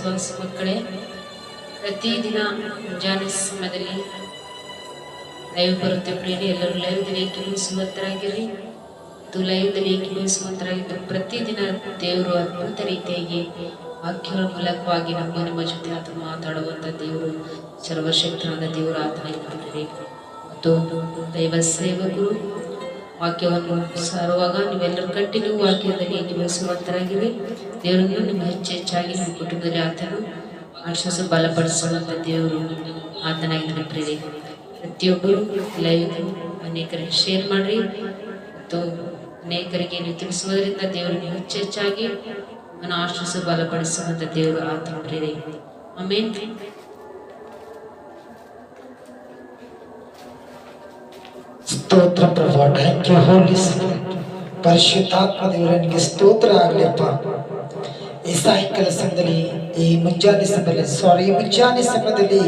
ವಿಶ್ವಾಸ ಮಕ್ಕಳೇ ಪ್ರತಿದಿನ ಮುಂಜಾನೆ ಸಮಯದಲ್ಲಿ ಲೈವ್ ಬರುತ್ತೆ ಪ್ರೇರಿ ಎಲ್ಲರೂ ಲೈವ್ದಲ್ಲಿ ಕಿವಿಸುವಂತರಾಗಿರಿ ಇದು ಲೈವ್ದಲ್ಲಿ ಕಿವಿಸುವಂತರಾಗಿದ್ದು ಪ್ರತಿದಿನ ದೇವರು ಅದ್ಭುತ ರೀತಿಯಾಗಿ ವಾಕ್ಯಗಳ ಮೂಲಕವಾಗಿ ನಮ್ಮ ನಿಮ್ಮ ಜೊತೆ ಆತ ಮಾತಾಡುವಂಥ ದೇವರು, ಸರ್ವಶಕ್ತನಾದ ದೇವರು ಆತನಾಗಿದ್ದಾರೆ ಮತ್ತು ದೈವ ಸೇವಕರು ವಾಕ್ಯವನ್ನು ಸಾರುವಾಗ ನೀವೆಲ್ಲರೂ ಕಂಟಿನ್ಯೂ ವಾಕ್ಯದಲ್ಲಿ ನಿವಾಸವಂತರಾಗಿರಿ ದೇವರನ್ನು ನಿಮ್ಮ ಹೆಚ್ಚು ಹೆಚ್ಚಾಗಿ ನಿಮ್ಮ ಕುಟುಂಬದಲ್ಲಿ ಆತನು. ಆಶ್ವಾಸ ಬಲಪಡಿಸುವಂಥ ದೇವರು ಆತನಾಗಿದ್ದಾನೆ ಪ್ರೇರಿ ಪ್ರತಿಯೊಬ್ಬರು ಲೈವ್ ಅನೇಕರಿಗೆ ಶೇರ್ ಮಾಡಿರಿ. ಮತ್ತು ಅನೇಕರಿಗೆ ನೀವು ತಿಳಿಸುವುದರಿಂದ ದೇವರನ್ನು ಹೆಚ್ಚು ಹೆಚ್ಚಾಗಿ ನನ್ನ ಆಶ್ವಾಸ ಬಲಪಡಿಸುವಂಥ ದೇವರು ಆತನ ಪ್ರೇರಿ ಆಮೇಲೆ ಸ್ತೋತ್ರ ಪ್ರಭಾ ಥ್ಯಾಂಕ್ ಯು ಹೋಲಿ ಪರಿಶುದ್ಧಾತ್ಮ ದೇವರನಿಗೆ ಸ್ತೋತ್ರ ಆಗಲಿಪ್ಪ ಈ ಸಾಯಂಕಾಲ ಸಮಯದಲ್ಲಿ ಈ ಮುಂಜಾನೆ ಸಮಯದಲ್ಲಿ ಸಾರಿ ಈ ಮುಂಜಾನೆ ಸಮಯದಲ್ಲಿ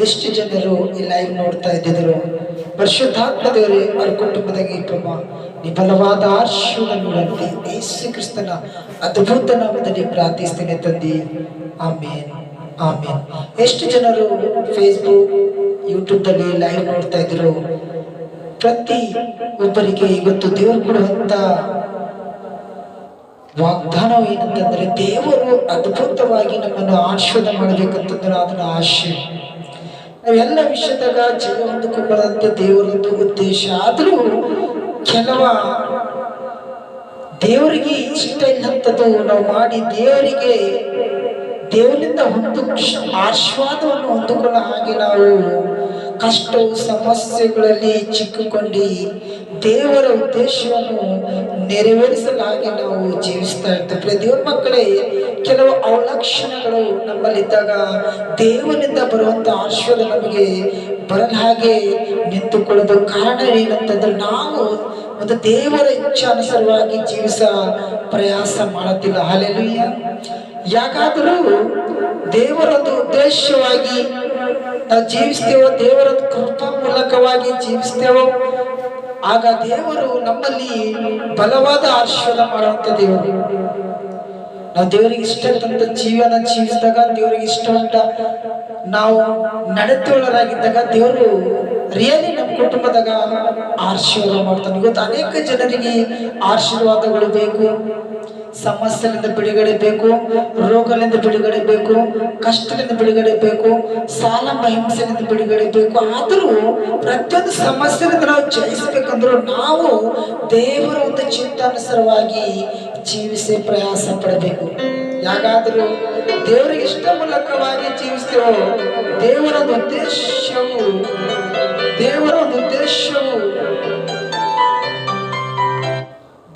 ಎಷ್ಟು ಜನರು ಈ ಲೈವ್ ನೋಡ್ತಾ ಇದ್ದಿದ್ರು ಪರಿಶುದ್ಧಾತ್ಮ ದೇವರೇ ಅವರ ಕುಟುಂಬದಾಗಿ ಪ್ರಭಾ ನೀ ಬಲವಾದ ಆಶೀರ್ವಾದಗಳಲ್ಲಿ ಯೇಸು ಕ್ರಿಸ್ತನ ಅದ್ಭುತ ನಾಮದಲ್ಲಿ ಪ್ರಾರ್ಥಿಸ್ತೇನೆ ತಂದಿ. ಆಮೇನ್. ಆಮೇನ್. ಎಷ್ಟು ಜನರು ಫೇಸ್ಬುಕ್ ಯೂಟ್ಯೂಬ್ದಲ್ಲಿ ಲೈವ್ ನೋಡ್ತಾ ಇದ್ರು ಪ್ರತಿ ಒಬ್ಬರಿಗೆ ಇವತ್ತು ದೇವರು ಕೊಡುವಂತ ವಾಗ್ದಾನ ಏನಂತಂದ್ರೆ ದೇವರು ಅದ್ಭುತವಾಗಿ ನಮ್ಮನ್ನು ಆಶೀರ್ವಾದ ಮಾಡಬೇಕಂತಂದ್ರೆ ಅದನ್ನ ಆಶೆ. ಎಲ್ಲ ವಿಷಯದಾಗ ಜೀವ ಹೊಂದಿಕೊಂಡಂತೆ ದೇವರೊಂದು ಉದ್ದೇಶ. ಆದರೂ ಕೆಲವ ದೇವರಿಗೆ ಇಷ್ಟ ಇಲ್ಲಂಥದ್ದು ನಾವು ಮಾಡಿ ದೇವರಿಗೆ ದೇವರಿಂದ ಹೊಂದು ಆಶೀರ್ವಾದವನ್ನು ಹೊಂದಿಕೊಳ್ಳೋ ಹಾಗೆ ನಾವು ಕಷ್ಟವು ಸಮಸ್ಯೆಗಳಲ್ಲಿ ಚಿಕ್ಕಿಕೊಂಡು ದೇವರ ಉದ್ದೇಶವನ್ನು ನೆರವೇರಿಸಲಾಗಿ ನಾವು ಜೀವಿಸ್ತಾ ಇರ್ತೇವೆ. ಪ್ರತಿಯೊಂದು ಮಕ್ಕಳೇ, ಕೆಲವು ಅವಲಕ್ಷಣಗಳು ನಮ್ಮಲ್ಲಿದ್ದಾಗ ದೇವರಿಂದ ಬರುವಂಥ ಆಶೀರ್ವಾದ ನಮಗೆ ಬರಲ ಹಾಗೆ ನಿಂತುಕೊಳ್ಳೋದು ಕಾರಣ ಏನಂತಂದ್ರೆ ನಾವು ಒಂದು ದೇವರ ಇಚ್ಛಾನುಸಾರವಾಗಿ ಜೀವಿಸ ಪ್ರಯಾಸ ಮಾಡುತ್ತಿಲ್ಲ. ಹಾಲೆಲುಯ್ಯ ಯಾಕಾದರೂ ದೇವರೊಂದು ಉದ್ದೇಶವಾಗಿ ನಾವು ಜೀವಿಸ್ತೇವೋ ದೇವರ ಕೃಪಾ ಮೂಲಕವಾಗಿ ಜೀವಿಸ್ತೇವೋ ಆಗ ದೇವರು ನಮ್ಮಲ್ಲಿ ಬಲವಾದ ಆಶೀರ್ವಾದ ಮಾಡುವಂತ ದೇವರು. ನಾವು ದೇವರಿಗೆ ಇಷ್ಟ ಅಂತ ಜೀವನ ಜೀವಿಸಿದಾಗ ದೇವರಿಗೆ ಇಷ್ಟ ಅಂತ ನಾವು ನಡತೆಯುಳ್ಳರಾಗಿದ್ದಾಗ ದೇವರು ರಿಯಲಿ ನಮ್ಮ ಕುಟುಂಬದಾಗ ಆಶೀರ್ವಾದ ಮಾಡ್ತಾನೆ. ಇವತ್ತು ಅನೇಕ ಜನರಿಗೆ ಆಶೀರ್ವಾದಗಳು ಬೇಕು. ಸಮಸ್ಯೆಯಿಂದ ಬಿಡುಗಡೆ ಬೇಕು, ರೋಗಗಳಿಂದ ಬಿಡುಗಡೆ ಬೇಕು ಕಷ್ಟದಿಂದ ಬಿಡುಗಡೆ ಬೇಕು ಸಾಲ ಹಿಂಸೆಯಿಂದ ಬಿಡುಗಡೆ ಬೇಕು. ಆದರೂ ಪ್ರತಿಯೊಂದು ಸಮಸ್ಯೆಯಿಂದ ನಾವು ಜಯಿಸಬೇಕಂದ್ರೂ ನಾವು ದೇವರ ಒಂದು ಚಿಂತಾನುಸಾರವಾಗಿ ಜೀವಿಸಿ ಪ್ರಯಾಸ ಪಡಬೇಕು. ಯಾಕಾದರೂ ದೇವರಿಗೆ ಇಷ್ಟ ಮೂಲಕವಾಗಿ ಜೀವಿಸ್ತೇವೋ? ದೇವರ ಉದ್ದೇಶವು ದೇವರ ಉದ್ದೇಶವು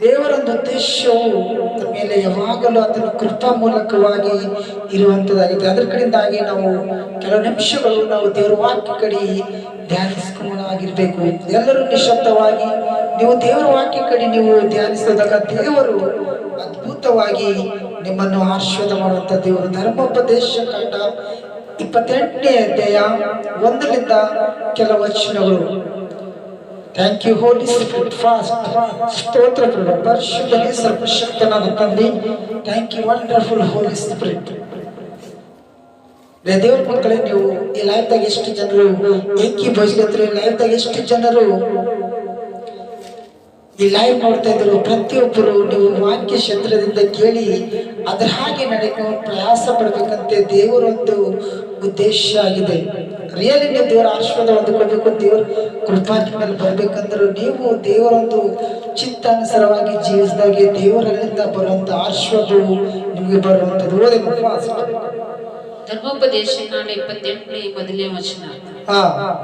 ದೇವರ ಉದ್ದೇಶವು ಮೇಲೆ ಯಾವಾಗಲೂ ಅದನ್ನು ಕೃಪಾ ಮೂಲಕವಾಗಿ ಇರುವಂಥದ್ದಾಗಿದೆ. ಅದ್ರ ಕಡೆಯಿಂದಾಗಿ ನಾವು ಕೆಲವು ನಿಮಿಷಗಳು ನಾವು ದೇವರ ವಾಕ್ಯ ಕಡೆ ಧ್ಯಾನಿಸ್ಕೊಂಡಾಗಿರ್ಬೇಕು ಎಲ್ಲರೂ ನಿಶಬ್ದವಾಗಿ ನೀವು ದೇವರ ವಾಕ್ಯ ಕಡೆ ನೀವು ಧ್ಯಾನಿಸಿದಾಗ ದೇವರು ಅದ್ಭುತವಾಗಿ ನಿಮ್ಮನ್ನು ಆಶೀರ್ವಾದ ಮಾಡುವಂಥ ದೇವರು. ಧರ್ಮೋಪದೇಶ ಕಾಂಡ ಇಪ್ಪತ್ತೆಂಟನೇ ಅಧ್ಯಾಯ ಒಂದರಿಂದ ಕೆಲ ವಚನಗಳು. Thank you Holi Spirit fast ಸ್ತೋತ್ರ ಪ್ರಭು ಪರಿಶುದ್ಧನೇ, ಸರ್ವಶಕ್ತನಾದ ತಂದೆ. Thank you wonderful Holy Spirit ದೇವ್ರ ಮಕ್ಕಳೇ, ನೀವು ಈ ಲೈಫ್ದಾಗ ಎಷ್ಟು ಜನರು, ಏಕಿ ಭಜಿಗತ್ರಿ ಲೈಫ್ದಾಗ ಎಷ್ಟು ಜನರು ಈ ಲೈವ್ ನೋಡ್ತಾ ಇದ್ರು ಪ್ರತಿಯೊಬ್ಬರು ನೀವು ವಾಕ್ಯ ಕ್ಷೇತ್ರದಿಂದ ಕೇಳಿ, ಅದ್ರ ಹಾಗೆ ನಡೆಯೋ ಪ್ರಯಾಸ ಪಡ್ಬೇಕಂತೆ ದೇವರೊಂದು ಉದ್ದೇಶ ಆಗಿದೆ. ರಿಯಲ್ ನೀವು ದೇವರ ಆಶೀರ್ವಾದ ಹೊಂದ್ಕೊಳ್ಬೇಕು, ದೇವರ ಕೃಪಾ ಮೇಲೆ ಬರ್ಬೇಕಂದ್ರೆ ನೀವು ದೇವರೊಂದು ಚಿತ್ತಾನುಸಾರವಾಗಿ ಜೀವಿಸಿದಾಗೆ ದೇವರಲ್ಲಿಂದ ಬರುವಂತ ಆಶೀರ್ವಾದವು ನಿಮಗೆ ಬರುವಂತದ್ದು ಧರ್ಮೋಪದೇಶ ಇಪ್ಪತ್ತೆಂಟನೇ ಮೊದಲನೇ ವಚನ.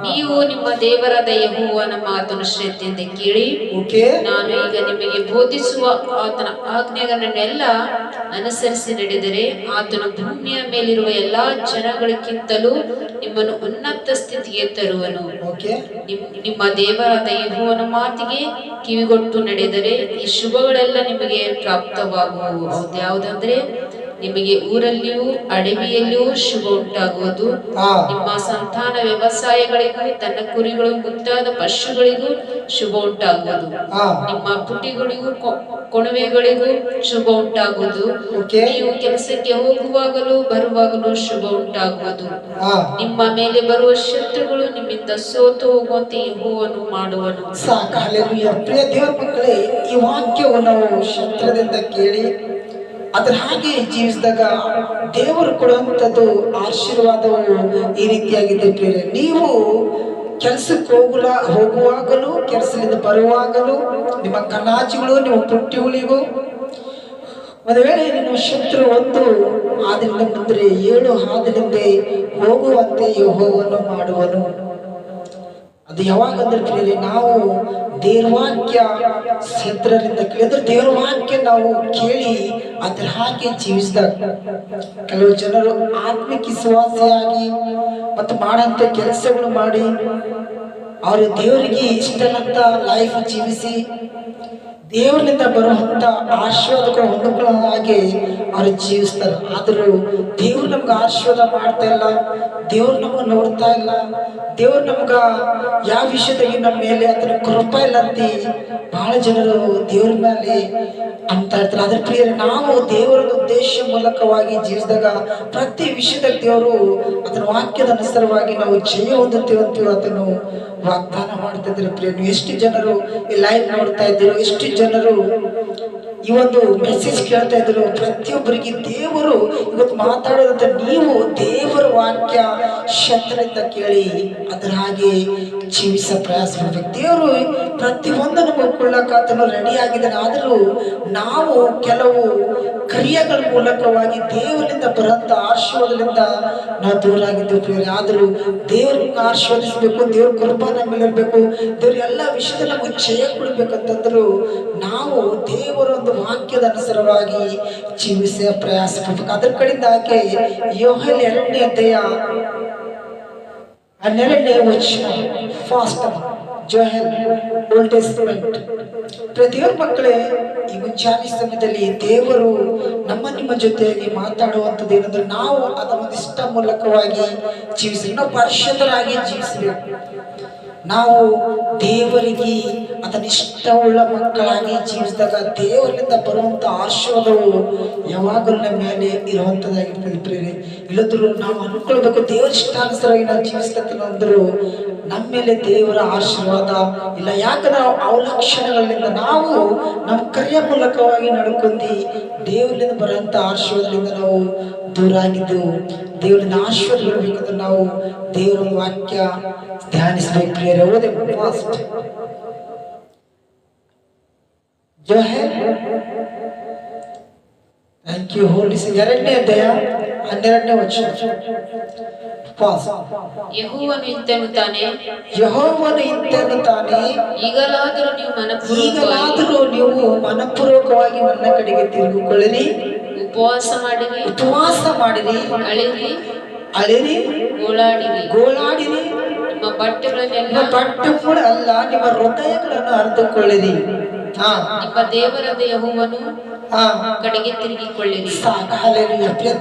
ನೀವು ನಿಮ್ಮ ದೇವರಾದ ಯೆಹೋವನ ಮಾತನ್ನು ಶ್ರದ್ಧೆಯಿಂದ ಕೇಳಿ ನಾನು ಈಗ ನಿಮಗೆ ಬೋಧಿಸುವ ಆತನ ಆಜ್ಞೆಗಳನ್ನೆಲ್ಲ ಅನುಸರಿಸಿ ನಡೆದರೆ ಆತನ ಭೂಮಿಯ ಮೇಲಿರುವ ಎಲ್ಲಾ ಜನಗಳಿಗಿಂತಲೂ ನಿಮ್ಮನ್ನು ಉನ್ನತ ಸ್ಥಿತಿಗೆ ತರುವನು. ನಿಮ್ಮ ದೇವರಾದ ಯೆಹೋವನ ಮಾತಿಗೆ ಕಿವಿಗೊಟ್ಟು ನಡೆದರೆ ಈ ಶುಭಗಳೆಲ್ಲ ನಿಮಗೆ ಪ್ರಾಪ್ತವಾಗುವು. ಯಾವುದಂದ್ರೆ ನಿಮಗೆ ಊರಲ್ಲಿಯೂ ಅಡವಿಯಲ್ಲಿಯೂ ಶುಭ ಉಂಟಾಗುವುದು. ನಿಮ್ಮ ಸಂತಾನ ವ್ಯವಸಾಯಗಳಿಗೂ ತನ್ನ ಕುರಿಗಳು ಮುಂತಾದ ಪಶುಗಳಿಗೂ ಶುಭ ಉಂಟಾಗುವುದು. ನಿಮ್ಮ ಪುಟಿಗಳಿಗೂ ಕೊಣವೆಗಳಿಗೂ ಶುಭ ಉಂಟಾಗುವುದು. ನೀವು ಕೆಲಸಕ್ಕೆ ಹೋಗುವಾಗಲೂ ಬರುವಾಗಲೂ ಶುಭ ಉಂಟಾಗುವುದು. ನಿಮ್ಮ ಮೇಲೆ ಬರುವ ಶತ್ರುಗಳು ನಿಮ್ಮಿಂದ ಸೋತು ಹೋಗುವಂತೆ ಹೂವನ್ನು ಮಾಡುವನು. ಸಾಕು ಪ್ರಿಯ ಮಕ್ಕಳೇ ಈ ವಾಕ್ಯವನ್ನು ನಾವು ಕೇಳಿ ಅದ್ರ ಹಾಗೆ ಜೀವಿಸಿದಾಗ ದೇವರು ಕೊಡುವಂಥದ್ದು ಆಶೀರ್ವಾದವು ಈ ರೀತಿಯಾಗಿದೆ ಪ್ರೇರೆ ನೀವು ಕೆಲಸಕ್ಕೆ ಹೋಗಲ, ಹೋಗುವಾಗಲೂ, ಕೆಲಸದಿಂದ ಬರುವಾಗಲೂ, ನಿಮ್ಮ ಕಣಾಚಿಗಳು ನಿಮ್ಮ ಪುಟ್ಟಿಗಳಿಗೂ ಒಂದು ವೇಳೆ ನಿಮ್ಮ ಶತ್ರು ಒಂದು ಹಾದಿಲಿಂದ ಬಂದರೆ, ಏಳು ಹಾದಿಲಿಂದ ಹೋಗುವಂತೆ ಯೋಗವನ್ನು ಮಾಡುವನು. ಅದು ಯಾವಾಗ ಅಂದ್ರೆ ಕೇಳಿ ನಾವು ದೇವ್ರ ವಾಕ್ಯ ಶತ್ರುರಿಂದ ಕೇಳಿದ್ರೆ ದೇವ್ರವಾಕ್ಯ ನಾವು ಕೇಳಿ ಅದ್ರ ಹಾಗೆ ಜೀವಿಸಿದಾಗ ಕೆಲವು ಜನರು ಆತ್ಮಿಕ ವಿಶ್ವಾಸಿಯಾಗಿ ಮತ್ತು ಮಾಡಂತ ಕೆಲಸಗಳು ಮಾಡಿ ಅವರು ದೇವರಿಗೆ ಇಷ್ಟನಂತ ಲೈಫ್ ಜೀವಿಸಿ ದೇವರಿಂದ ಬರುವಂತ ಆಶೀರ್ವಾದಕ್ಕೆ ಹೊಂದಿಕೊಳ್ಳೋದಾಗಿ ಅವರು ಜೀವಿಸ್ತಾರೆ. ಆದರೂ ದೇವ್ರು ನಮ್ಗೆ ಆಶೀರ್ವಾದ ಮಾಡ್ತಾ ಇಲ್ಲ, ದೇವ್ರು ನಮ್ಗೆ ನೋಡ್ತಾ ಇಲ್ಲ, ದೇವ್ರು ನಮ್ಗೆ ಯಾವ ವಿಷಯದಾಗಿ ನಮ್ಮ ಮೇಲೆ ಅದನ್ನ ಕೃಪ ಇಲ್ಲ ಅಂತ ಬಹಳ ಜನರು ದೇವ್ರ ಮೇಲೆ ಅಂತ ಇರ್ತಾರೆ. ಅದ್ರ ಪ್ರಿಯರೇ, ನಾವು ದೇವರ ಉದ್ದೇಶ ಮೂಲಕವಾಗಿ ಜೀವಿಸಿದಾಗ ಪ್ರತಿ ವಿಷಯದಲ್ಲಿ ದೇವರು ಅದನ್ನ ವಾಕ್ಯದ ಅನುಸಾರವಾಗಿ ನಾವು ಜಯ ಹೊಂದುತ್ತೇವೆ ಅಂತ ಅದನ್ನು ವಾಗ್ದಾನ ಮಾಡ್ತಿದ್ರು ನೀವು ಎಷ್ಟು ಜನರು ಈ ಲೈವ್ ನೋಡ್ತಾ ಇದ್ರು, ಎಷ್ಟು ಜನರು ಈ ಒಂದು ಮೆಸೇಜ್ ಕೇಳ್ತಾ ಇದ್ರು. ಪ್ರತಿಯೊಬ್ಬರಿಗೆ ದೇವರು ಇವತ್ತು ಮಾತಾಡೋದಂತ ನೀವು ದೇವರ ವಾಕ್ಯ ಶತ್ರಿಂದ ಕೇಳಿ ಅದರ ಹಾಗೆ ಜೀವಿಸ ಪ್ರಯಾಸ ಮಾಡ್ಬೇಕು ದೇವರು ಪ್ರತಿಯೊಂದನ್ನು ನಮಗೆ ಕೊಳ್ಳಕ್ಕಾತನು ರೆಡಿ ಆಗಿದ್ದಾನೆ ಆದರೂ ನಾವು ಕೆಲವು ಕ್ರಿಯೆಗಳ ಮೂಲಕವಾಗಿ ದೇವರಿಂದ ಬರಂತ ಆಶೀರ್ವಾದದಿಂದ ನಾವು ದೂರ ಆಗಿದ್ದೇವೆ ಆದರೂ ದೇವ್ರನ್ನ ಆಶೀರ್ವದಿಸಬೇಕು, ದೇವ್ರ ಕೃಪಾ ದೇವ್ರ ಎಲ್ಲ ವಿಷಯದಲ್ಲಿ ನಮಗೆ ಜಯ ಕೊಡ್ಬೇಕಂತಂದ್ರು ನಾವು ದೇವರ ಒಂದು ವಾಕ್ಯದ ಅನುಸಾರವಾಗಿ ಜೀವಿಸ ಪ್ರಯಾಸ ಪಡ್ಬೇಕು. ಅದ್ರ ಕಡೆಯಿಂದ ಆಕೆ ಯೋಹಲ್ ಎರಡನೇ ಅಧ್ಯಾಯ ಹನ್ನೆರಡನೇ ವಚನ. ಫಾಸ್ಟ್ ಜೋಹರ್ ಓಲ್ಡ್ ಟೆಸ್ಟ್ಮೆಂಟ್ ಪ್ರತಿಯೊಬ್ಬ ಮಕ್ಕಳೇ ಈ ಮುಂಚಾನೆ ಸಮಯದಲ್ಲಿ ದೇವರು ನಮ್ಮ ನಿಮ್ಮ ಜೊತೆಯಾಗಿ ಮಾತಾಡುವಂಥದ್ದು ಏನಂದ್ರೆ ನಾವು ಅದರ ಒಂದಿಷ್ಟ ಮೂಲಕವಾಗಿ ಜೀವಿಸಿ ನಾವು ಪರಿಶುದ್ಧರಾಗಿ ಜೀವಿಸಬೇಕು. ನಾವು ದೇವರಿಗೆ ಅದನ್ನ ಇಷ್ಟವುಳ್ಳ ಮಕ್ಕಳಾಗಿ ಜೀವಿಸಿದಾಗ ದೇವರಿಂದ ಬರುವಂತ ಆಶೀರ್ವಾದವು ಯಾವಾಗಲೂ ನಮ್ಮ ಮೇಲೆ ಇರುವಂಥದ್ದಾಗಿರ್ತದೆ ಪ್ರೇರೆ ಇಲ್ಲದ್ರು ನಾವು ಅನ್ಕೊಳ್ಬೇಕು, ದೇವರ ಇಷ್ಟಾನುಸಾರವಾಗಿ ನಾವು ಅಂದ್ರು ನಮ್ಮ ಮೇಲೆ ದೇವರ ಆಶೀರ್ವಾದ ಇಲ್ಲ. ಯಾಕೆ ನಾವು ಅವಲಕ್ಷಣಗಳಿಂದ ನಾವು ನಮ್ಮ ಕರೆಯ ಮೂಲಕವಾಗಿ ನಡ್ಕೊಂಡು ದೇವರಿಂದ ಬರುವಂತ ಆಶೀರ್ವಾದದಿಂದ ನಾವು ದೂರ ಆಗಿದ್ದೆವು ದೇವರಿಂದ ಆಶೀರ್ವಾದ ನಾವು ದೇವರ ವಾಕ್ಯ ಧ್ಯಾನಿಸಬೇಕು ಪ್ರಿಯರೇ ಓದೆ ಫಾಸ್ಟ್. जो है ಥ್ಯಾಂಕ್ ಯು ಹೋಲಿ ಎರಡನೇ ಅಧ್ಯಾಯ ಹನ್ನೆರಡನೇ ವಚನ. ಫಾಸ್ಟ್ ಯೆಹೋವನು ಇಂತೆನ್ನುತ್ತಾನೆ ಯಹೋವನು ಇದ್ದನು ತಾನೇ. ಈಗಲಾದರೂ ನೀವು ಮನಪೂರ್ವಕವಾಗಿ ಈಗಲಾದರೂ ನೀವು ಮನಪೂರ್ವಕವಾಗಿ ನನ್ನ ಕಡೆಗೆ ತಿರುಗಿಕೊಳ್ಳಿರಿ ಉಪವಾಸ ಮಾಡಿರಿ ಉಪವಾಸ ಮಾಡಿರಿ ಅಳಿರಿ ಅಳಿರಿ ಗೋಳಾಡಿರಿ. ಗೋಳಾಡಿರಿ. ನಿಮ್ಮ ಬಟ್ಟೆಗಳನ್ನೆಲ್ಲ ಬಟ್ಟೆ ಕೂಡ ಅಲ್ಲ ನಿಮ್ಮ ಹೃದಯಗಳನ್ನು ಅರ್ಧಕೊಳ್ಳಿರಿ ನಿಮ್ಮ ದೇವರಾದ ಯಹುವನು ಕಡೆಗೆ ತಿರುಗಿಕೊಳ್ಳಿರಿ.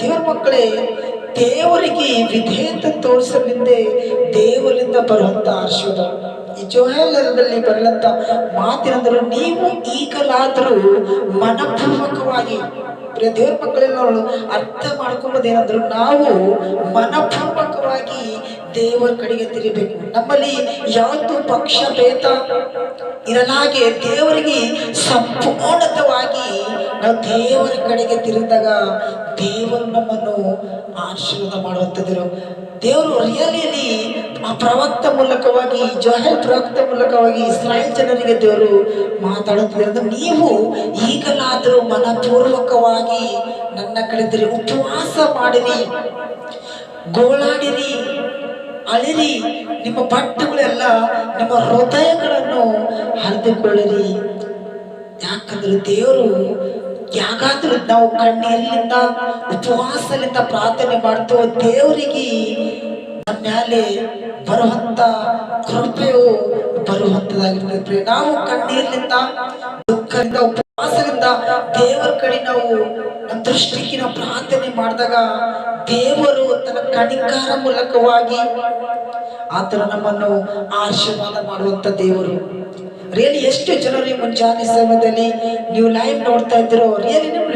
ದೇವ್ರ ಮಕ್ಕಳೇ ದೇವರಿಗೆ ವಿಧೇಯತೆ ತೋರಿಸಲಿಂದೆ ದೇವರಿಂದ ಬರುವಂತ ಆಶೀರ್ವಾದ. ಈ ಜೋಹೆಲದಲ್ಲಿ ಬರಲಂತ ಮಾತಿನಂದ್ರು ನೀವು ಈಗಲಾದರೂ ಮನಪೂರ್ವಕವಾಗಿ ದೇವ್ರ ಮಕ್ಕಳಲ್ಲಿ ನಾವು ಅರ್ಥ ಮಾಡ್ಕೊಂಬೋದು ಏನಂದ್ರು ನಾವು ಮನಪೂರ್ವಕವಾಗಿ ದೇವರ ಕಡೆಗೆ ತಿರಿಬೇಕು ನಮ್ಮಲ್ಲಿ ಯಾವತ್ತು ಪಕ್ಷ ಭೇದ ಇರಲಾಗೆ ದೇವರಿಗೆ ಸಂಪೂರ್ಣತವಾಗಿ ನಾವು ದೇವರ ಕಡೆಗೆ ತಿರುಗಿದಾಗ ದೇವರು ನಮ್ಮನ್ನು ಆಶೀರ್ವಾದ ಮಾಡುವಂಥದ್ದು ದೇವರು ರಿಯಲಿಯಲ್ಲಿ ಆ ಪ್ರವಕ್ತ ಮೂಲಕವಾಗಿ, ಜೋಹೆಲ್ ಪ್ರವಕ್ತ ಮೂಲಕವಾಗಿ ಇಸ್ರಾಯೇಲ್ ಜನರಿಗೆ ದೇವರು ಮಾತಾಡುತ್ತಿದ್ದಾರೆ ನೀವು ಈಗಲಾದರೂ ಮನಪೂರ್ವಕವಾಗಿ ನನ್ನ ಕಡೆ ಉಪವಾಸ ಮಾಡಿರಿ. ಗೋಳಾಡಿರಿ, ಅಳಿರಿ, ನಿಮ್ಮ ಬಟ್ಟೆಗಳೆಲ್ಲ ನಿಮ್ಮ ಹೃದಯಗಳನ್ನು ಹರಿದುಕೊಳ್ಳಿರಿ. ಯಾಕಂದ್ರೆ ದೇವರು ಯಾಕಾದ್ರೂ ನಾವು ಕಣ್ಣೀರಿನಿಂದ ಉಪವಾಸದಿಂದ ಪ್ರಾರ್ಥನೆ ಮಾಡ್ತೇವೆ. ದೇವರಿಗೆ ಮೇಲೆ ಬರುವಂತ ಕೃಪೆಯು ಬರುವಂತದಾಗಿರ್ತದೆ. ನಾವು ಕಣ್ಣೀರಿನಿಂದ ಕಂಣ್ಣೀರಿಂದ ಉಪವಾಸದಿಂದ ದೇವರ ಕಡೆ ನಾವು ನಮ್ಮ ದೃಷ್ಟಿಗೆ ನಾವು ಪ್ರಾರ್ಥನೆ ಮಾಡಿದಾಗ ದೇವರು ತನ್ನ ಕಣಿಕಾರ ಮೂಲಕವಾಗಿ ಆತನ ನಮ್ಮನ್ನು ಆಶೀರ್ವಾದ ಮಾಡುವಂತ ದೇವರು. ರಿಯಲಿ ಎಷ್ಟು ಜನರು ಮುಂಜಾನೆ ಸಮಯದಲ್ಲಿ ನೀವು ಲೈವ್ ನೋಡ್ತಾ ಇದ್ದೀರೋ ರಿಯಲಿ ನಿಮ್ಮ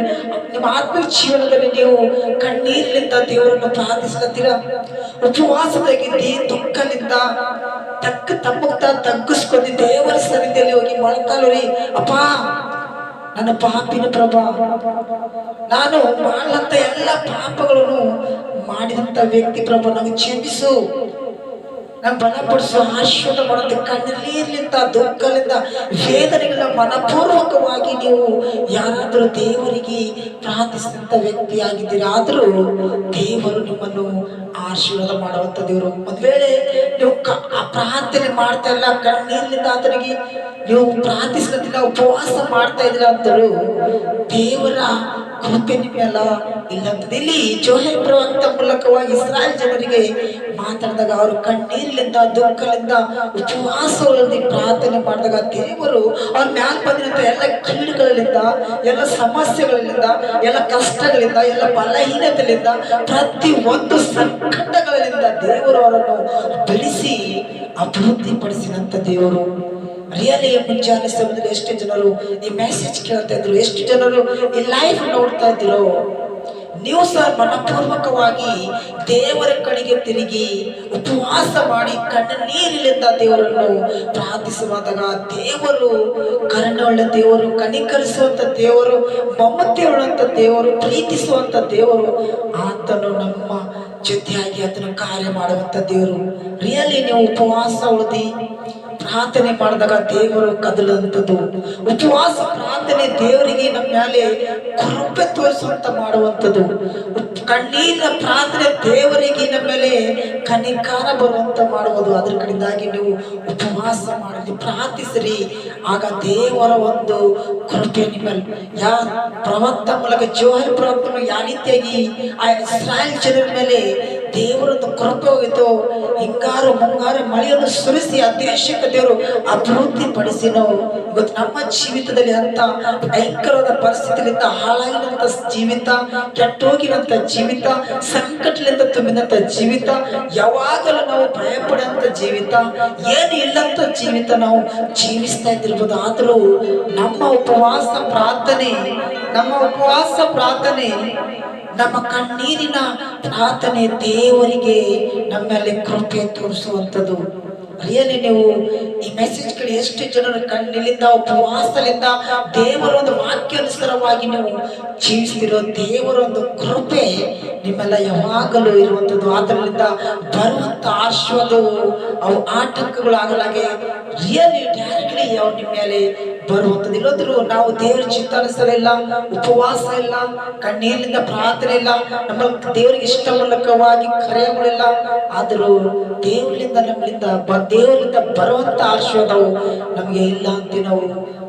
ನಿಮ್ಮ ಆತ್ಮ ಜೀವನದಲ್ಲಿ ನೀವು ಕಣ್ಣೀರಿನಿಂದ ದೇವರನ್ನು ಪ್ರಾರ್ಥಿಸ್ಲತ್ತೀರ? ದೇ ದುಃಖದಿಂದ ತಕ್ಕ ತಮ್ಮ ತಗ್ಗಿಸ್ಕೊಂಡು ದೇವರ ಸನ್ನಿಧಿಯಲ್ಲಿ ಹೋಗಿ ಮೊಳಕಾಲುರಿ, ಅಪ್ಪ ನನ್ನ ಪಾಪಿನ ಪ್ರಭಾ ನಾನು ಮಾಡಂತ ಎಲ್ಲ ಪಾಪಗಳನ್ನು ಮಾಡಿದಂತ ವ್ಯಕ್ತಿ ಪ್ರಭಾ ನನಗೆ ಕ್ಷಮಿಸು. ನಾನು ಬಲಪಡಿಸು ಆಶೀರ್ವಾದ ಮಾಡುತ್ತೆ ಕಣ್ಣೀರ್ಲಿಂದ ದುಃಖದಿಂದ ವೇದನೆಗಳ ಮನಪೂರ್ವಕವಾಗಿ ನೀವು ಯಾರಾದರೂ ದೇವರಿಗೆ ಪ್ರಾರ್ಥಿಸಿದಂಥ ವ್ಯಕ್ತಿಯಾಗಿದ್ದೀರಾ ಆದರೂ ದೇವರು ನಿಮ್ಮನ್ನು ಆಶೀರ್ವಾದ ಮಾಡುವಂಥ ದೇವರು. ಒಂದು ವೇಳೆ ನೀವು ಕ- ಆ ಪ್ರಾರ್ಥನೆ ಮಾಡ್ತಾ ಇಲ್ಲ ಕಣ್ಣೀರ್ಲಿಂದ ಆತನಿಗೆ ನೀವು ಪ್ರಾರ್ಥಿಸ್ಲತ್ತಿಲ್ಲ ಉಪವಾಸ ಮಾಡ್ತಾ ಇದ್ದೀರಾ ಅಂತೇಳು, ದೇವರ ಕೃಪೆ ನಿಮ್ಮೆಲ್ಲ ಇಲ್ಲಂತದ್ದು ಇಲ್ಲಿ ಜೋಹೆಲ್ ಪ್ರವಕ್ತ ಮೂಲಕವಾಗಿ ಇಸ್ರಾಯಲ್ ಜನರಿಗೆ ಮಾತಾಡಿದಾಗ ಅವರು ಕಣ್ಣೀರಿನಿಂದ, ದುಃಖದಿಂದ ಉಪವಾಸಗಳಲ್ಲಿ ಪ್ರಾರ್ಥನೆ ಮಾಡಿದಾಗ ದೇವರು ಅವ್ರ ಮ್ಯಾಲ ಬಂದಿರಂತ ಎಲ್ಲ ಕೀಡುಗಳಿಂದ, ಎಲ್ಲ ಸಮಸ್ಯೆಗಳಿಂದ, ಎಲ್ಲ ಕಷ್ಟಗಳಿಂದ, ಎಲ್ಲ ಬಲಹೀನತೆಗಳಿಂದ, ಪ್ರತಿ ಒಂದು ಸಂಕಟಗಳಿಂದ ದೇವರು ಅವರನ್ನು ಬೆಳೆಸಿ ಅಭಿವೃದ್ಧಿಪಡಿಸಿದಂಥ ದೇವರು. ರಿಯಲಿ ಮುಂಜಾನೆ ಸಮಯದಲ್ಲಿ ಎಷ್ಟು ಜನರು ಈ ಮೆಸೇಜ್ ಕೇಳ್ತಾ ಇದ್ರು. ಎಷ್ಟು ಜನರು ಈ ಲೈಫ್ ನೋಡ್ತಾ ಇದ್ರು. ನೀವು ಸರ್ ಮನಪೂರ್ವಕವಾಗಿ ದೇವರ ಕಡೆಗೆ ತಿರುಗಿ, ಉಪವಾಸ ಮಾಡಿ, ಕಣ್ಣ ನೀರಿನಿಂದ ದೇವರನ್ನು ಪ್ರಾರ್ಥಿಸುವಾಗ ದೇವರು, ಕರುಣೆಯುಳ್ಳ ದೇವರು, ಕನಿಕರಿಸುವಂತ ದೇವರು ಮಮತೆ ಉಳ್ಳಂತ ದೇವರು ಪ್ರೀತಿಸುವಂಥ ದೇವರು, ಆತನು ನಮ್ಮ ಜೊತೆಯಾಗಿ ಅದನ್ನು ಕಾರ್ಯ ಮಾಡುವಂತ ದೇವರು. ರಿಯಲಿ ನೀವು ಉಪವಾಸ ಉಳಿದಿ ಪ್ರಾರ್ಥನೆ ಮಾಡಿದಾಗ ದೇವರು ಕದಲಂಥದ್ದು ಉಪವಾಸ, ಪ್ರಾರ್ಥನೆ ದೇವರಿಗೆ ನಮ್ಮ ಮೇಲೆ ಕೃಪೆ ತೋರಿಸುವಂತ ಮಾಡುವಂಥದ್ದು. ಕಣ್ಣೀರಿನ ಪ್ರಾರ್ಥನೆ ದೇವರಿಗೆ ನಮ್ಮ ಮೇಲೆ ಕನಿಕಾರ ಬರುವಂತ ಮಾಡುವುದು. ಅದ್ರ ಕಡೆಯಿಂದಾಗಿ ನೀವು ಉಪವಾಸ ಮಾಡಿ ಪ್ರಾರ್ಥಿಸಿರಿ. ಆಗ ದೇವರ ಒಂದು ಕೃಪೆ ನಿಮ್ಮಲ್ಲಿ ಯಾ ಪ್ರವಕ್ತ ಮೂಲಕ ಜೋಹರ್ ಪ್ರವಕ್ತನು ಯಾವ ರೀತಿಯಾಗಿ ಆ ಇಸ್ರಾಯಲ್ ಜನರ ಮೇಲೆ ದೇವರೊಂದು ಕೃಪೆ ಹೋಗಿತ್ತು. ಹಿಂಗಾರು ಮುಂಗಾರು ಮಳೆಯನ್ನು ಸುರಿಸಿ ಅತಿ ದೇಶಕ್ಕೆ ದೇವರು ಅಭಿವೃದ್ಧಿ ಪಡಿಸಿ ನಾವು ಇವತ್ತು ನಮ್ಮ ಜೀವಿತದಲ್ಲಿ ಅಂತ ಭಯಂಕರವಾದ ಪರಿಸ್ಥಿತಿಯಿಂದ ಹಾಳಾಗಿರುವಂತ ಜೀವಿತ ಕೆಟ್ಟೋಗಿರುವಂತ ಜೀವಿತ, ಸಂಕಟದಿಂದ ತುಂಬಿದಂತ ಜೀವಿತ, ಯಾವಾಗಲೂ ನಾವು ಭಯಪಡುವಂತ ಜೀವಿತ, ಏನು ಇಲ್ಲಂತ ಜೀವಿತ ನಾವು ಜೀವಿಸ್ತಾ ಇದ್ದಿರ್ಬೋದು. ಆದರೂ ನಮ್ಮ ಉಪವಾಸ, ಪ್ರಾರ್ಥನೆ ನಮ್ಮ ಉಪವಾಸ ಪ್ರಾರ್ಥನೆ, ನಮ್ಮ ಕಣ್ಣೀರಿನ ಪ್ರಾರ್ಥನೆ ದೇವರಿಗೆ ನಮ್ಮಲ್ಲಿ ಕೃಪೆ ತೋರಿಸುವಂಥದ್ದು. ರಿಯಲಿ ನೀವು ಈ ಮೆಸೇಜ್ ಕಡೆ ಎಷ್ಟು ಜನರ ಕಣ್ಣಿನಿಂದ, ಉಪವಾಸದಿಂದ ದೇವರ ಒಂದು ವಾಕ್ಯಾನುಸಾರವಾಗಿ ನೀವು ಜೀವಿಸ್ತಿರೋ, ದೇವರ ಒಂದು ಕೃಪೆ ನಿಮ್ಮೆಲ್ಲ ಯಾವಾಗಲೂ ಇರುವಂಥದ್ದು. ಅದರಿಂದ ಬರುವಂಥ ಆಶ್ವದವು ಅವು ಆಟಂಕಗಳು ಆಗಲಾಗೆ ರಿಯಲಿ ಡೈರೆಕ್ಟ್ಲಿ ಅವು ನಿಮ್ಮ ಮೇಲೆ ಬರುವಂಥದ್ದು. ಇಲ್ಲದ್ರು ನಾವು ದೇವರ ಚಿತ್ತ ಇಲ್ಲ ಉಪವಾಸ ಇಲ್ಲ ಕಣ್ಣೀರಿನಿಂದ ಪ್ರಾರ್ಥನೆ ಇಲ್ಲ ನಮ್ಮ ದೇವರಿಗೆ ಇಷ್ಟ ಮೂಲಕವಾಗಿ ಕರೆಯಗಳಿಲ್ಲ ಆದರೂ ದೇವರಿಂದ ನಮ್ಮಿಂದ ದೇವರಿಂದ ಬರುವಂತ ಆಶೀರ್ವಾದವು ನಮಗೆ ಇಲ್ಲ ಅಂತ ನಾವು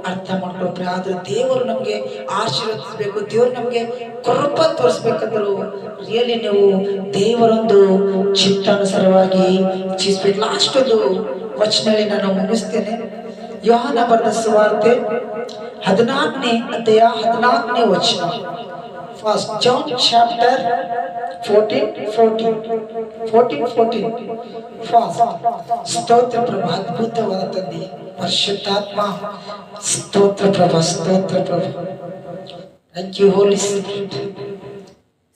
ಅರ್ಥ ಮಾಡ್ಕೊಳ್ತಾರೆ ಆದ್ರೆ ದೇವರು ನಮಗೆ ಆಶೀರ್ವದಿಸಬೇಕು ದೇವರು ನಮಗೆ ಕೃಪ ತೋರಿಸ್ಬೇಕಂದ್ರು ರಿಯಲಿ ನೀವು ದೇವರೊಂದು ಚಿತ್ತಾನುಸಾರವಾಗಿ ಇಚ್ಛಿಸ್ಬೇಕು ಲಾಸ್ಟ್ ಒಂದು ವಚನದಲ್ಲಿ ನಾನು ಮುಗಿಸ್ತೇನೆ. ಯೋಹಾನ ಬರೆದ ಸುವಾರ್ತೆ ಹದಿನಾಲ್ಕನೇ ಅಧ್ಯಾಯ ಹದಿನಾಲ್ಕನೇ ವಚನ first John chapter fourteen fourteen fourteen fourteen fast ಸ್ತೋತ್ರ ಪ್ರಭಾ ಅದ್ಭುತವಾದ ತಂದೆ ಪರಿಶುದ್ಧಾತ್ಮ ಸ್ತೋತ್ರ ಪ್ರಭಾ ಸ್ತೋತ್ರ Prabha thank you Holy Spirit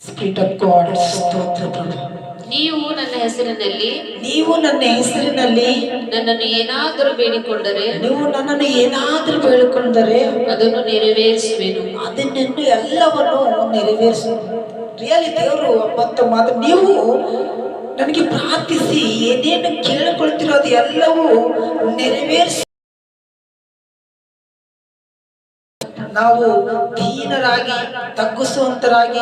Spirit of God ಸ್ತೋತ್ರ ಪ್ರಭಾ ನೀವು ನನ್ನ ಹೆಸರಿನಲ್ಲಿ ನೀವು ನನ್ನ ಹೆಸರಿನಲ್ಲಿ ನನ್ನನ್ನು ಏನಾದರೂ ಬೇಡಿಕೊಂಡರೆ ನೀವು ನನ್ನನ್ನು ಏನಾದರೂ ಬೇಡಿಕೊಂಡರೆ ಅದನ್ನು ನೆರವೇರಿಸುವೆನು. ಅದನ್ನೆಂದು ಎಲ್ಲವನ್ನು ನೆರವೇರಿಸು ರಿಯಲಿ ದೇವರು ಮತ್ತು ಮಾತು ನೀವು ನನಗೆ ಪ್ರಾರ್ಥಿಸಿ ಏನೇನು ಕೇಳಿಕೊಳ್ತಿರೋ ಅದು ಎಲ್ಲವೂ ನೆರವೇರಿಸಿ. ನಾವು ದೀನರಾಗಿ ತಗ್ಗಿಸುವಂತರಾಗಿ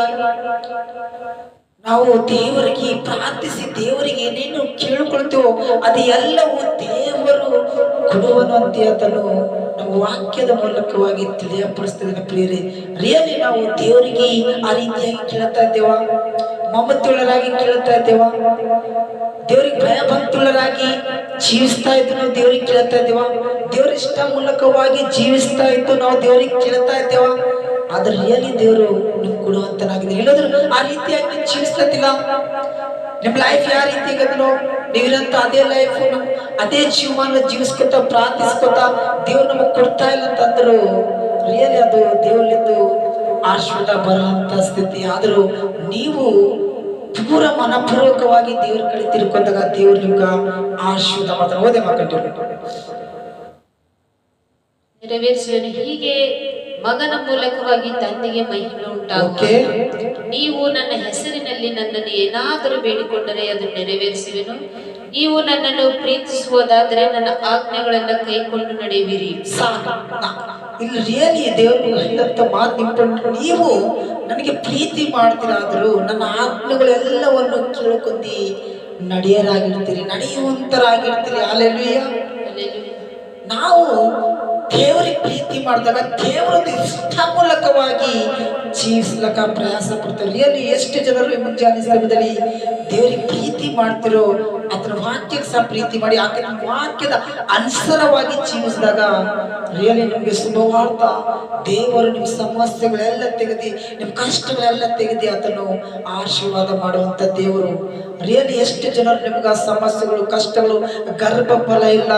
ನಾವು ದೇವರಿಗೆ ಪ್ರಾರ್ಥಿಸಿ ದೇವರಿಗೆ ಏನೇನು ಕೇಳಿಕೊಳ್ತೀವೋ ಅದು ಎಲ್ಲವೂ ದೇವರು ಕೊಡುವನು ಅದನ್ನು ನಾವು ವಾಕ್ಯದ ಮೂಲಕವಾಗಿ ತಿಳಿಯಪಡಿಸ್ತಿದ್ದೇನೆ ಪ್ರಿಯರೇ. ರಿಯಲಿ ನಾವು ದೇವರಿಗೆ ಆ ರೀತಿಯಾಗಿ ಕೇಳ್ತಾ ಇದ್ದೇವ? ಮಮ್ಮತ್ತುಳ್ಳರಾಗಿ ಕೇಳ್ತಾ ಇದ್ದೇವ? ದೇವ್ರಿಗೆ ಭಯಭಕ್ತುಳ್ಳರಾಗಿ ಜೀವಿಸ್ತಾ ಇದ್ದು ನಾವು ದೇವ್ರಿಗೆ ಕೇಳ್ತಾ ಇದ್ದೇವ? ದೇವ್ರ ಇಷ್ಟ ಮೂಲಕವಾಗಿ ಜೀವಿಸ್ತಾ ಇದ್ದು ನಾವು ದೇವ್ರಿಗೆ ಕೇಳ್ತಾ ಇದ್ದೇವ? ಆದ್ರೆ ರಿಯಲಿ ದೇವರು ಕೊಡುವಂತನಾಗಿದೆ ಹೇಳಿದ್ರು ಆ ರೀತಿಯಾಗಿ ನೀವು ಜೀವಿಸ್ತಿಲ್ಲ ನಿಮ್ ಲೈಫ್ ಯಾವ ರೀತಿ ಆಗದನೋ ನೀವಿರಂತ ಅದೇ ಲೈಫ್ ಅದೇ ಜೀವಮಾನ ಜೀವಿಸ್ಕೊತ ಪ್ರಾರ್ಥಿಸ್ಕೊತ ದೇವ್ರು ನಮಗ್ ಕೊಡ್ತಾ ಇಲ್ಲ ಅಂತಂದ್ರು ರಿಯಲಿ ಅದು ದೇವ್ರಲ್ಲಿಂದು ಆಶೀರ್ವಾದ ಬರುವಂತ ಸ್ಥಿತಿ. ಆದರೂ ನೀವು ಪೂರ ಮನಪೂರ್ವಕವಾಗಿ ದೇವ್ರ ಕಡೆ ತಿರ್ಕೊಂಡಾಗ ದೇವ್ರ ನಿಮ್ಗ ಆಶೀರ್ವಾದ ಮಾತ್ರ ಓದೇ ಮಕ್ಕಳು. ನೆರವೇರಿಸುವನು ಹೀಗೆ ಮಗನ ಮೂಲಕವಾಗಿ ತಂದೆಗೆ ಮಹಿಮೆ ಉಂಟಾಗುತ್ತೆ ನೀವು ನನ್ನ ಹೆಸರಿನಲ್ಲಿ ನನ್ನನ್ನು ಏನಾದರೂ ಬೇಡಿಕೊಂಡರೆ ಅದನ್ನು ನೆರವೇರಿಸುವೆನು. ನೀವು ನನ್ನನ್ನು ಪ್ರೀತಿಸುವುದಾದರೆ ನನ್ನ ಆಜ್ಞೆಗಳನ್ನ ಕೈಕೊಂಡು ನಡೆಯುವಿರಿ. ಇಲ್ಲಿ ರಿಯಲಿ ದೇವರು ಹೇಳಿದಂತ ಮಾತು ನಿಂತ್ಕೊಂಡು ನೀವು ನನಗೆ ಪ್ರೀತಿ ಮಾಡ್ತೀರಾದರೂ ನನ್ನ ಆಜ್ಞೆಗಳೆಲ್ಲವನ್ನು ಕೇಳ್ಕೊಂಡಿ ನಡೆಯರಾಗಿರ್ತೀರಿ ನಡೆಯುವಂತರಾಗಿರ್ತೀರಿ. ಅಲ್ಲೆಲ್ಲೂಯ್ಯ. ನಾವು ದೇವರಿಗೆ ಪ್ರೀತಿ ಮಾಡಿದಾಗ ದೇವರದ ಇಷ್ಟ ಮೂಲಕವಾಗಿ ಜೀವಿಸ್ಲಕ್ಕ ಪ್ರಯಾಸ ಪಡ್ತಾರೆ. ಎಷ್ಟು ಜನರು ಮುಂಜಾನೆ ಸಮಯದಲ್ಲಿ ದೇವರಿಗೆ ಪ್ರೀತಿ ಮಾಡ್ತಿರೋ ಅದರ ವಾಕ್ಯಕ್ಕೆ ಸಹ ಪ್ರೀತಿ ಮಾಡಿ ಆತನ ವಾಕ್ಯದ ಅನುಸಾರವಾಗಿ ಜೀವಿಸಿದಾಗ ರಿಯಲಿ ನಿಮ್ಗೆ ಶುಭವಾರ್ಥ ದೇವರು ನಿಮ್ಮ ಸಮಸ್ಯೆಗಳೆಲ್ಲ ತೆಗೆದಿ ನಿಮ್ಮ ಕಷ್ಟಗಳೆಲ್ಲ ತೆಗೆದಿ ಅದನ್ನು ಆಶೀರ್ವಾದ ಮಾಡುವಂತ ದೇವರು. ರಿಯಲಿ ಎಷ್ಟು ಜನರು ನಿಮ್ಗೆ ಆ ಸಮಸ್ಯೆಗಳು, ಕಷ್ಟಗಳು ಗರ್ಭ ಫಲ ಇಲ್ಲ.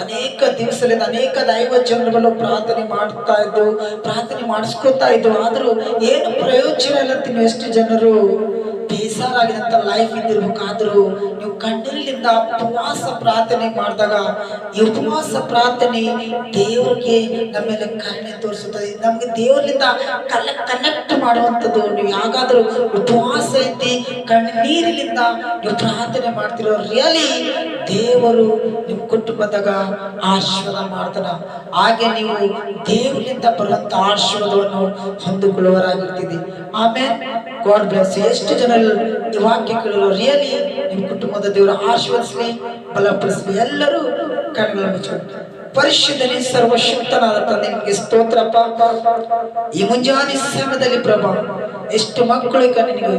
ಅನೇಕ ದಿವಸದಿಂದ ಅನೇಕ ದೈವ ಜನರುಗಳು ಪ್ರಾರ್ಥನೆ ಮಾಡ್ತಾ ಇದ್ದು ಪ್ರಾರ್ಥನೆ ಮಾಡಿಸ್ಕೊತಾ ಇದ್ದು ಆದರೂ ಏನು ಪ್ರಯೋಜನ ಇಲ್ಲ ತಿನ್ನು ಎಷ್ಟು ಜನರು ಬೇಸರಾಗಿದಂತ ಲೈಫ್ ಇದ್ದಿರ್ಬೇಕಾದ್ರೂ, ನೀವು ಕಣ್ಣೀರಿನಿಂದ ಉಪವಾಸ ಪ್ರಾರ್ಥನೆ ಮಾಡಿದಾಗ ಈ ಉಪವಾಸ ಪ್ರಾರ್ಥನೆ ದೇವರಿಗೆ ನಮ್ಮೆಲ್ಲ ಮೇಲೆ ಕರುಣೆ ತೋರಿಸುತ್ತದೆ. ನಮ್ಗೆ ದೇವರಿಂದ ಕಲ್ಲ ಕನೆಕ್ಟ್ ಮಾಡುವಂಥದ್ದು, ನೀವು ಯಾವಾಗಾದ್ರೂ ಉಪವಾಸ ಐತಿ ಕಣ್ಣೀರಿನಿಂದ ನೀವು ಪ್ರಾರ್ಥನೆ ಮಾಡ್ತಿರೋ ರಿಯಲಿ ದೇವರು ನಿಮ್ಮ ಕುಟುಂಬದಾಗ ಆಶೀರ್ವಾದ ಮಾಡ್ತಾನ. ಹಾಗೆ ನೀವು ದೇವರಿಂದ ಬರುವಂತ ಆಶೀರ್ವಾದವನ್ನು ಹೊಂದಿಕೊಳ್ಳುವರಾಗಿರ್ತೀವಿ ಆಮೇಲೆ ಗಾಡ್ ಬ್ಲೆಸ್ ಎಷ್ಟು ಜನ ಈ ವಾಕ್ಯ ಕೇಳಲು ರಿಯಲಿ ನಿಮ್ಮ ಕುಟುಂಬದ ದೇವರು ಆಶೀರ್ವದಿಸಲಿ, ಬಲಪಡಿಸಲಿ. ಎಲ್ಲರೂ ಕಣ್ಗಳ ಪರಿಶುದ್ಧನೇ ಸರ್ವಶಕ್ತನಾದ ತಂದೆ, ನಿಮಗೆ ಸ್ತೋತ್ರಪ್ಪ. ಈ ಮುಂಜಾನೆ ಸಮಯದಲ್ಲಿ ಪ್ರಭಾ, ಎಷ್ಟು ಮಕ್ಕಳು ಕಣ್ಣಿಗೆ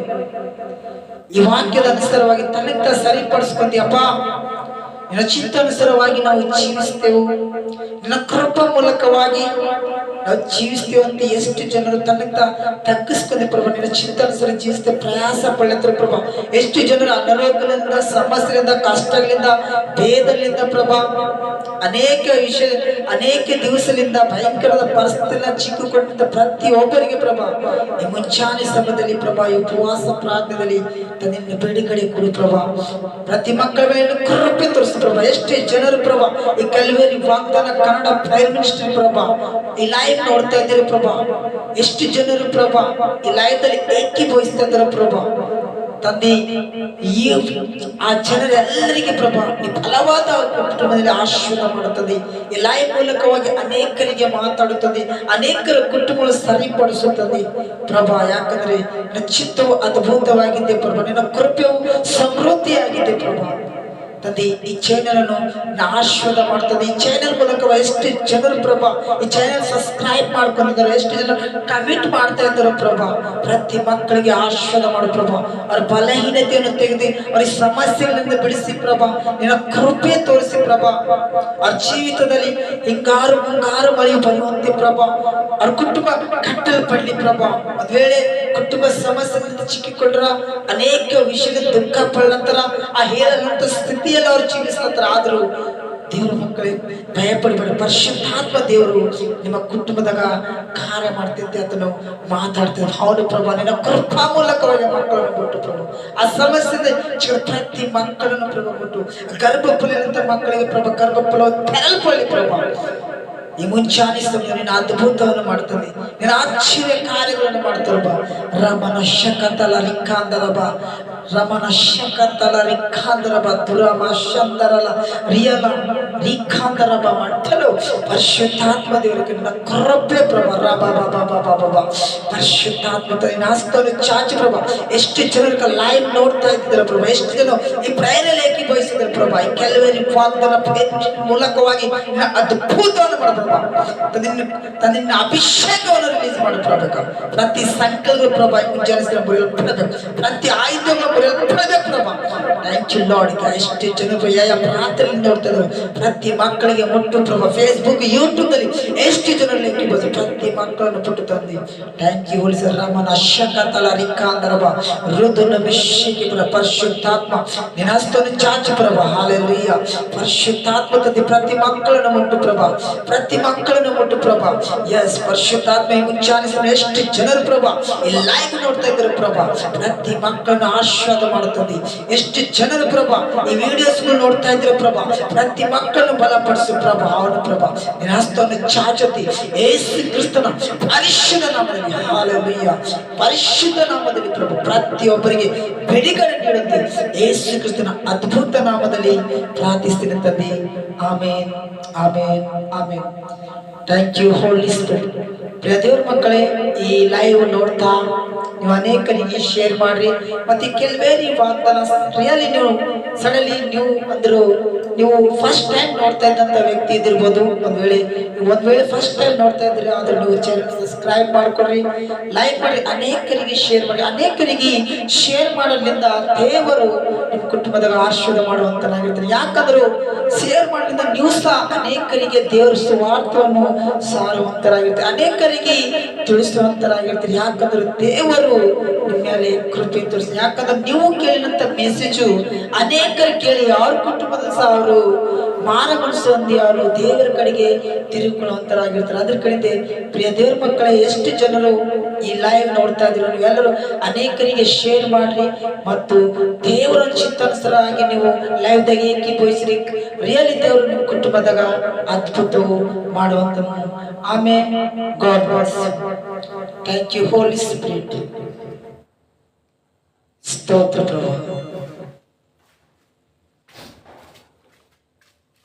ಈ ವಾಕ್ಯದ ಅನುಸಾರವಾಗಿ ತನ್ನಿಂದ ಸರಿಪಡಿಸ್ಕೊಂತೀಯಪ್ಪ. ಚಿತ್ತಾನುಸಾರವಾಗಿ ನಾವು ಜೀವಿಸ್ತೇವೆ ನಿನ್ನ ಕೃಪ ಮೂಲಕವಾಗಿ ನಾವು ಜೀವಿಸ್ತೇವೆ ಅಂತ ಎಷ್ಟು ಜನರು ತನ್ನ ತಗ್ಗಿಸ್ಕೊಂಡೆ ಪ್ರಭಾ, ನಿನ್ನ ಚಿತ್ತಾನುಸಾರ ಜೀವಿಸ್ತೇವೆ ಪ್ರಯಾಸ ಪಡೆಯುತ್ತಾರೆ ಪ್ರಭಾ. ಎಷ್ಟು ಜನರು ಅನಾರೋಗ್ಯದಿಂದ ಸಮಸ್ಯೆಯಿಂದ ಕಷ್ಟಗಳಿಂದ ಭೇದಗಳಿಂದ ಪ್ರಭಾ. ಅನೇಕ ವಿಷಯ, ಅನೇಕ ದಿವಸದಿಂದ ಭಯಂಕರದ ಪರಿಸ್ಥಿತಿನ ಚಿಕ್ಕುಕೊಂಡಿದ್ದ ಪ್ರತಿಯೊಬ್ಬರಿಗೆ ಪ್ರಭಾ, ಈ ಮುಂಚಾನೆ ಸಮಯದಲ್ಲಿ ಪ್ರಭಾ, ಈ ಉಪವಾಸ ಪ್ರಾಂತ್ಯದಲ್ಲಿ ತನ್ನ ಬೇಡಿಕಡೆ ಕೊಡು ಪ್ರಭಾ. ಪ್ರತಿ ಮಕ್ಕಳ ಮೇಲೆ ಕೃಪೆ ತೋರಿಸು ಪ್ರಭಾ. ಎಷ್ಟೇ ಜನರು ಪ್ರಭಾ, ಈ ಕಲ್ವೇರಿ ವಾಗ್ದಾನ ಕನ್ನಡ ಪ್ರೈಮ್ ಮಿನಿಸ್ಟರ್ ಪ್ರಭಾ, ಈ ಲೈವ್ ನೋಡ್ತಾ ಇದ್ದೀರಿ ಪ್ರಭಾ. ಎಷ್ಟು ಜನರು ಪ್ರಭಾ, ಈ ಲೈವ್ ದಲ್ಲಿ ಏಕೀಭವಿಸ್ತಾ ಇದ್ದಾರೆ ಪ್ರಭಾ. ತಂದೆ, ಈ ಆ ಜನರೆಲ್ಲರಿಗೆ ಪ್ರಭಾ ಫಲವಾದ ಕುಟುಂಬದಲ್ಲಿ ಆಶೀರ್ವಾದ ಮಾಡುತ್ತದೆ. ಎಲ್ಲ ಮೂಲಕವಾಗಿ ಅನೇಕರಿಗೆ ಮಾತಾಡುತ್ತದೆ, ಅನೇಕರ ಕುಟುಂಬಗಳು ಸರಿಪಡಿಸುತ್ತದೆ. ಪ್ರಭಾ, ಯಾಕಂದ್ರೆ ನಿನ್ನ ಅದ್ಭುತವಾಗಿದೆ ಪ್ರಭಾ, ನಿನ್ನ ಕೃಪೆಯು ಸಮೃದ್ಧಿಯಾಗಿದೆ ಪ್ರಭಾ. ತಂದೆ, ಈ ಚಾನೆಲ್ ಅನ್ನು ನಾಶ್ವತ ಮಾಡ್ತದೆ. ಈ ಚಾನೆಲ್ ಮೂಲಕ ಎಷ್ಟು ಜನರು ಪ್ರಭಾ, ಈ ಚಾನೆಲ್ ಸಬ್ಸ್ಕ್ರೈಬ್ ಮಾಡ್ಕೊಂಡಿದ್ದಾರೆ, ಎಷ್ಟು ಜನ ಕಮೆಂಟ್ ಮಾಡ್ತಾ ಇದ್ದಾರೆ ಪ್ರಭಾ. ಪ್ರತಿ ಮಕ್ಕಳಿಗೆ ಆಶೀರ್ವಾದ ಮಾಡು ಪ್ರಭಾ. ಅವ್ರ ಬಲಹೀನತೆಯನ್ನು ತೆಗೆದು, ಅವ್ರ ಸಮಸ್ಯೆಗಳಿಂದ ಬಿಡಿಸಿ ಪ್ರಭಾ. ನಿನ್ನ ಕೃಪೆ ತೋರಿಸಿ ಪ್ರಭಾ. ಅವ್ರ ಜೀವಿತದಲ್ಲಿ ಹಿಂಗಾರು ಮುಂಗಾರು ಮಳೆ ಬರುವಂತೆ ಪ್ರಭಾ. ಅವ್ರ ಕುಟುಂಬ ಕಟ್ಟಲ್ಪಡ್ಲಿ ಪ್ರಭಾ. ಒಂದ್ ವೇಳೆ ಕುಟುಂಬ ಸಮಸ್ಯೆಗಳಿಂದ ಚಿಕ್ಕಿಕೊಂಡ್ರ, ಅನೇಕ ವಿಷಯದ ದುಃಖ ಪಳ್ಳಂತರ ಆ ಹೇಳಲಂತ ಸ್ಥಿತಿಯಲ್ಲಿ ಅವರು ಆದರೂ ದೇವರ ಮಕ್ಕಳೇ ಭಯ ಪಡಿಬೇಡ ಪರಿಶುದ್ಧಾತ್ಮ ದೇವರು ನಿಮ್ಮ ಕುಟುಂಬದಾಗ ಕಾರ್ಯ ಮಾಡ್ತಿದ್ದೆ ಅದನ್ನು ಮಾತಾಡ್ತಿದ್ದೆ ಹೌದು ಪ್ರಭಾ, ನಿನ್ನ ಕೃಪಾ ಮೂಲಕವಾಗಿ ಮಕ್ಕಳನ್ನು ಬಿಟ್ಟು ಪ್ರಭು. ಆ ಸಮಸ್ಯೆ ಪ್ರತಿ ಮಕ್ಕಳನ್ನು ಪ್ರಭು ಬಿಟ್ಟು ಗರ್ಭಫಲಿನಂತ ಮಕ್ಕಳಿಗೆ ಪ್ರಭು ಗರ್ಭಪುಲ ತೆರಲ್ಪಳ್ಳಿ ಪ್ರಭಾ. ಈ ಮುಂಚಾನೆ ಸಮಯ ನಿನ್ನ ಅದ್ಭುತವನ್ನು ಮಾಡ್ತಾನೆ ನೀನು ಆಶ್ಚರ್ಯ ಕಾರ್ಯಗಳನ್ನು ಮಾಡ್ತಾರಬ್ಬ ರಮನ ಶಕತಲ ರಿಕ್ಕಾಂದರಬ ರಮನ ಶಕತಲ ರಿಕ್ಕಾಂದರಬ ದುರಮ ಶಂದರಲ ರಿಯಲ ರಿಕ್ಕಾಂದರಬ ಮಟ್ಟಲು ಪರಿಶುದ್ಧಾತ್ಮ ದೇವರಿಗೆ ನಿನ್ನ ಕೃಪೆ ಪ್ರಭ ರಬ ಬಬ ಬಬ ಬಬ ಪರಿಶುದ್ಧಾತ್ಮ ನಿನ್ನ ಹಸ್ತವನ್ನು ಚಾಚಿ ಪ್ರಭ ಎಷ್ಟು ಜನರಿಗೆ ಲೈವ್ ನೋಡ್ತಾ ಇದ್ದಾರೆ ಪ್ರಭ ಎಷ್ಟು ಜನ ಈ ಪ್ರಯಾಣದಲ್ಲಿ ಏಕೀಭವಿಸಿದ್ದಾರೆ ಪ್ರಭ ಈ ಕೆಲವರಿ ವಾಗ್ದಾನ ಮೂಲಕವಾಗಿ ನಿನ್ನ ಅದ್ಭುತವನ್ನು ಮಾಡಪ್ರಭ ತನ್ನ ತನ್ನ ಅಭಿಷೇಕವನ್ನು ರಿಲೀಸ್ ಮಾಡಪ್ರಭ ಪ್ರತಿ ಸಂಕಲ್ಪ ಪ್ರಭ ಮುಂಜಾನೆ ಬರೆಯಲ್ಪಡಬೇಕು ಪ್ರತಿ ಆಯುಧಗಳು ಬರೆಯಲ್ಪಡಬೇಕು ಪ್ರಭ ಥ್ಯಾಂಕ್ ಯು ಲಾರ್ಡ್ ಎಷ್ಟು ಜನರು ಯಾವ ಪ್ರಾರ್ಥನೆ ನೋಡ್ತಾ ಇದ್ರು ಪ್ರತಿ ಮಕ್ಕಳಿಗೆ ಮುಟ್ಟು ಪ್ರಭ ಫೇಸ್ಬುಕ್ ಯೂಟ್ಯೂಬ್ ಅಲ್ಲಿ ಎಷ್ಟು ಜನರು ಲೆಕ್ಕಿಬೋದು ಪ್ರತಿ ಮಕ್ಕಳನ್ನು ಪುಟ್ಟು ತಂದಿ ಥ್ಯಾಂಕ್ ಯು ಹೋಲಿಸ ರಾಮನ ಅಶಕತಲ ರಿಕ್ಕಾಂದರವ ಋದುನ ಮಿಶಿಗೆ ಬರ ಪರಿಶುದ್ಧಾತ್ಮ ನಿನಸ್ತನು ಚಾಚು ಪ್ರಭ ಹಾಲೆಲುಯ್ಯ ಪರಿಶುದ್ಧಾತ್ಮ ತಂದೆ ಪ್ರತಿ ಮಕ್ಕಳನ್ನು ಮುಟ್ಟು ಪ್ರಭ ಪ್ರತಿ ಮಕ್ಕಳನ್ನು ಮುಟ್ಟು ಪ್ರಭ ಎಸ್ ಪರಿಶುದ್ಧಾತ್ಮ ಈ ಮುಂಚಾನಿಸಿದ ಎಷ್ಟು ಜನರು ಪ್ರಭ ಈ ಲೈವ್ ನೋಡ್ತಾ ಇದ್ದಾರೆ ಪ್ರಭ ಪ್ರತಿ ಮಕ್ಕಳನ್ನು ಆಶೀರ್ವಾದ ಮಾಡುತ್ತದೆ ಎಷ್ಟು ಜನರು ಪ್ರಭ, ಈ ವಿಡಿಯೋಸ್ ನೋಡ್ತಾ ಇದ್ರೆ ಪ್ರಭಾ, ಪ್ರತಿ ಮಕ್ಕಳನ್ನು ಬಲಪಡಿಸು ಪ್ರಭಾ, ಅವನು ಪ್ರಭಾ. ನಿನ್ನ ಹಸ್ತವನ್ನು ಚಾಚತಿ. ಏಸು ಕ್ರಿಸ್ತನ ಪರಿಶುದ್ಧ ನಾಮದಲ್ಲಿ ಹಾಲೆಲುಯ್ಯ ಪರಿಶುದ್ಧ ನಾಮದಲ್ಲಿ ಪ್ರಭು, ಪ್ರತಿಯೊಬ್ಬರಿಗೆ ಬಿಡುಗಡೆ ನೀಡುತ್ತೆ ಏಸು ಕ್ರಿಸ್ತನ ಅದ್ಭುತ ನಾಮದಲ್ಲಿ ಪ್ರಾರ್ಥಿಸ್ತೀನಿ ತಂದೆ. Amen amen amen. Thank you Holy Spirit ಪ್ರಿಯ ಮಕ್ಕಳೇ, ಈ ಲೈವ್ ನೋಡ್ತಾ ನೀವು ಅನೇಕರಿಗೆ ಶೇರ್ ಮಾಡ್ರಿ. ಮತ್ತೆ ಕೆಲವೇ ನೀವು ವಾಗ್ದಾನ ರಿಯಲಿ ನೀವು ಸಡನ್ಲಿ ನೀವು ಅಂದ್ರು, ನೀವು ಫಸ್ಟ್ ಟೈಮ್ ನೋಡ್ತಾ ಇದ್ದಂತ ವ್ಯಕ್ತಿ ಇದ್ದಿರ್ಬೋದು. ಒಂದ್ ವೇಳೆ ಒಂದು ಒಂದ್ ವೇಳೆ ಫಸ್ಟ್ ಟೈಮ್ ನೋಡ್ತಾ ಇದ್ರೆ ಆದ್ರೆ ನೀವು ಚಾನಲ್ ಸಬ್ಸ್ಕ್ರೈಬ್ ಮಾಡ್ಕೊಡ್ರಿ ಲೈಕ್ ಮಾಡ್ರಿ, ಅನೇಕರಿಗೆ ಶೇರ್ ಮಾಡಿ ಅನೇಕರಿಗೆ ಶೇರ್ ಮಾಡೋದ್ರಿಂದ ದೇವರು ನಿಮ್ಮ ಕುಟುಂಬದಾಗ ಆಶೀರ್ವಾದ ಮಾಡುವಂತನಾಗಿರ್ತಾರೆ. ಯಾಕಂದ್ರೆ ಶೇರ್ ಮಾಡೋದ್ರಿಂದ ನೀವು ಸಹ ಅನೇಕರಿಗೆ ದೇವರ ಸುವಾರ್ಥವನ್ನು ಸಾರುವಂತರಾಗಿರ್ತಾರೆ. ಅನೇಕರಿಗೆ ತಿಳಿಸುವಂತರಾಗಿರ್ತಾರೆ. ಯಾಕಂದ್ರೆ ದೇವರು ನಿಮ್ಮ ಮೇಲೆ ಕೃಪೆ ತೋರಿಸಿ. ಯಾಕಂದ್ರೆ ನೀವು ಕೇಳಿದಂತ ಮೆಸೇಜು ಅನೇಕರು ಕೇಳಿ ಅವ್ರ ಕುಟುಂಬದ ಸಹ ಅವರು ಮಾನಗೊಳಿಸುವಂತೆ ಅವರು ದೇವರ ಕಡೆಗೆ ತಿರುಗಿಕೊಳ್ಳುವಂತರಾಗಿರ್ತಾರೆ. ಅದ್ರ ಕಡೆ ಪ್ರಿಯ ದೇವ್ರ ಮಕ್ಕಳ, ಎಷ್ಟು ಜನರು ಈ ಲೈವ್ ನೋಡ್ತಾ ಇದ್ರು ನೀವೆಲ್ಲರೂ ಅನೇಕರಿಗೆ ಶೇರ್ ಮಾಡ್ರಿ ಮತ್ತು ದೇವರ ಚಿತ್ತಾನುಸಾರವಾಗಿ ನೀವು ಲೈವ್ ದಾಗ ಏಕಿ ಬಯಸ್ರಿ ರಿಯಲಿ ದೇವರು ನಿಮ್ಮ ಕುಟುಂಬದಾಗ ಅದ್ಭುತವು ಮಾಡುವಂತ ಆಮೇಲೆ God bless thank you Holy Spirit ಸ್ತೋತ್ರ ಪ್ರಭು.